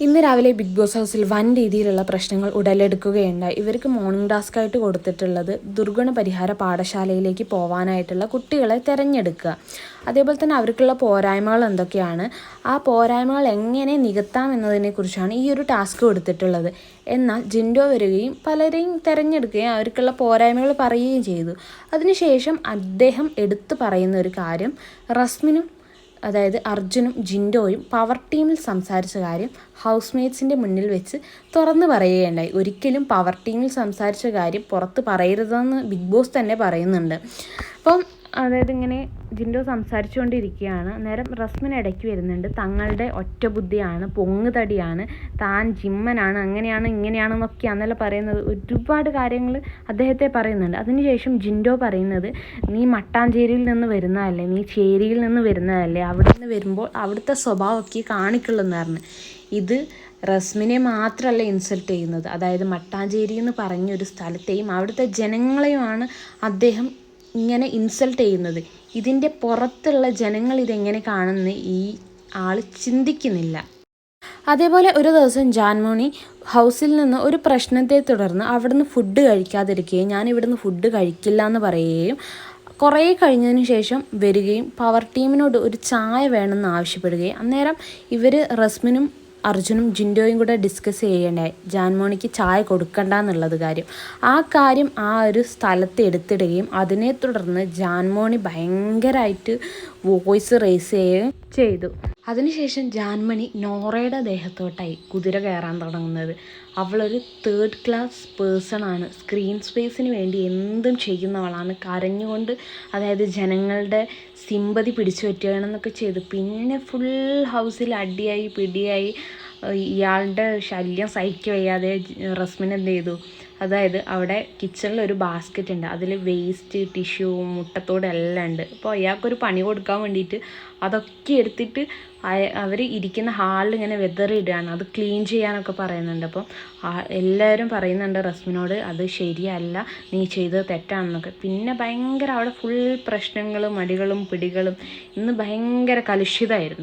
ഇന്ന് രാവിലെ big boss ഹൗസിൽ വൻ രീതിയിലുള്ള പ്രശ്നങ്ങൾ ഉടലെടുക്കുകയുണ്ടായി. ഇവർക്ക് മോർണിംഗ് ടാസ്ക് ആയിട്ട് കൊടുത്തിട്ടുള്ളത് ദുർഗുണ പരിഹാര പാഠശാലയിലേക്ക് പോവാനായിട്ടുള്ള കുട്ടികളെ തിരഞ്ഞെടുക്കുക. അതേപോലെ തന്നെ അവർക്കുള്ള പോരായ്മകൾ എന്തൊക്കെയാണ്? ആ പോരായ്മകൾ എങ്ങനെ നികത്താം എന്നതിനെക്കുറിച്ചാണ് ഈ ഒരു ടാസ്ക് കൊടുത്തിട്ടുള്ളത്. എന്നാൽ ജിൻഡോ വരികയും പലരെയും തിരഞ്ഞെടുക്കുകയും അവർക്കുള്ള പോരായ്മകൾ പറയുകയും ചെയ്തു. അതിനുശേഷം അദ്ദേഹം എടുത്തു പറയുന്ന ഒരു കാര്യം റസ്മിനും അതായത് അർജുനും ജിൻഡോയും പവർ ടീമിൽ സംസാരിച്ച കാര്യം ഹൗസ് മേറ്റ്സിന്റെ മുന്നിൽ വെച്ച് തുറന്നു പറയുകയുണ്ടായി. ഒരിക്കലും പവർ ടീമിൽ സംസാരിച്ച കാര്യം പുറത്ത് പറയരുതെന്ന് ബിഗ് ബോസ് തന്നെ പറയുന്നുണ്ട്. അപ്പം അതായത് ഇങ്ങനെ ജിൻഡോ സംസാരിച്ചുകൊണ്ടിരിക്കുകയാണ്. അന്നേരം റസ്മിൻ ഇടയ്ക്ക് വരുന്നുണ്ട്. തങ്ങളുടെ ഒറ്റ ബുദ്ധിയാണ് പൊങ്ങുതടിയാണ്. താൻ ജിമ്മനാണ് അങ്ങനെയാണ് ഇങ്ങനെയാണെന്നൊക്കെയാണല്ലോ പറയുന്നത്. ഒരുപാട് കാര്യങ്ങൾ അദ്ദേഹത്തെ പറയുന്നുണ്ട്. അതിനുശേഷം ജിൻഡോ പറയുന്നത് നീ മട്ടാഞ്ചേരിയിൽ നിന്ന് വരുന്നതല്ലേ? നീ ചേരിയിൽ നിന്ന് വരുന്നതല്ലേ? അവിടെ നിന്ന് വരുമ്പോൾ അവിടുത്തെ സ്വഭാവമൊക്കെ കാണിക്കുള്ളൂ എന്ന് ഇത് റസ്മിനെ മാത്രമല്ല ഇൻസൾട്ട് ചെയ്യുന്നത്. അതായത് മട്ടാഞ്ചേരി എന്ന് പറഞ്ഞൊരു സ്ഥലത്തെയും അവിടുത്തെ ജനങ്ങളെയുമാണ് അദ്ദേഹം ഇങ്ങനെ ഇൻസൾട്ട് ചെയ്യുന്നത്. ഇതിന്റെ പുറത്തുള്ള ജനങ്ങൾ ഇതെങ്ങനെ കാണുന്നു ഈ ആൾ ചിന്തിക്കുന്നില്ല. അതേപോലെ ഒരു ദിവസം ജാൻമോണി ഹൗസിൽ നിന്ന് ഒരു പ്രശ്നത്തെ തുടർന്ന് അവിടുന്ന് ഫുഡ് കഴിക്കാതിരിക്കുകയും ഞാൻ ഇവിടുന്ന് ഫുഡ് കഴിക്കില്ല എന്ന് പറയുകയും കുറേ കഴിഞ്ഞതിന് ശേഷം വരികയും പവർ ടീമിനോട് ഒരു ചായ വേണമെന്ന് ആവശ്യപ്പെടുകയും അന്നേരം ഇവർ റസ്മിനും അർജുനും ജിൻഡോയും കൂടെ ഡിസ്കസ് ചെയ്യേണ്ടായി ജാൻമോണിക്ക് ചായ കൊടുക്കണ്ട എന്നുള്ളത് കാര്യം. ആ കാര്യം ആ ഒരു സ്ഥലത്ത് എടുത്തിടുകയും അതിനെ തുടർന്ന് ജാൻമോണി ഭയങ്കരമായിട്ട് വോയിസ് റേസ് ചെയ്യുകയും ചെയ്തു. അതിനുശേഷം ജാൻമണി നോറയുടെ ദേഹത്തോട്ടായി കുതിര കയറാൻ തുടങ്ങുന്നത്. അവളൊരു തേർഡ് ക്ലാസ് പേഴ്സൺ ആണ്. സ്ക്രീൻ സ്പേസിന് വേണ്ടി എന്തും ചെയ്യുന്നവളാണ്. കരഞ്ഞുകൊണ്ട് അതായത് ജനങ്ങളുടെ സിമ്പതി പിടിച്ചു പറ്റുകയാണെന്നൊക്കെ ചെയ്തു. പിന്നെ ഫുൾ ഹൗസിൽ അടിയായി പിടിയായി ഇയാളുടെ ശല്യം സഹിക്ക വയ്യാതെ റസ്മിൻ എന്ത് ചെയ്തു? അതായത് അവിടെ കിച്ചണിൽ ഒരു ബാസ്ക്കറ്റ് ഉണ്ട്. അതിൽ വേസ്റ്റ് ടിഷ്യൂ മുട്ടത്തോട് എല്ലാം ഉണ്ട്. അപ്പോൾ അയാൾക്കൊരു പണി കൊടുക്കാൻ വേണ്ടിയിട്ട് അതൊക്കെ എടുത്തിട്ട് അവർ ഇരിക്കുന്ന ഹാളിൽ ഇങ്ങനെ വെതറിയിടുകയാണ് അത് ക്ലീൻ ചെയ്യാനൊക്കെ പറയുന്നുണ്ട്. അപ്പം എല്ലാവരും പറയുന്നുണ്ട് റസ്മിനോട് അത് ശരിയല്ല. നീ ചെയ്തത് തെറ്റാണെന്നൊക്കെ. പിന്നെ ഭയങ്കര അവിടെ ഫുൾ പ്രശ്നങ്ങളും മടികളും പിടികളും ഇന്ന് ഭയങ്കര കലുഷിതമായിരുന്നു.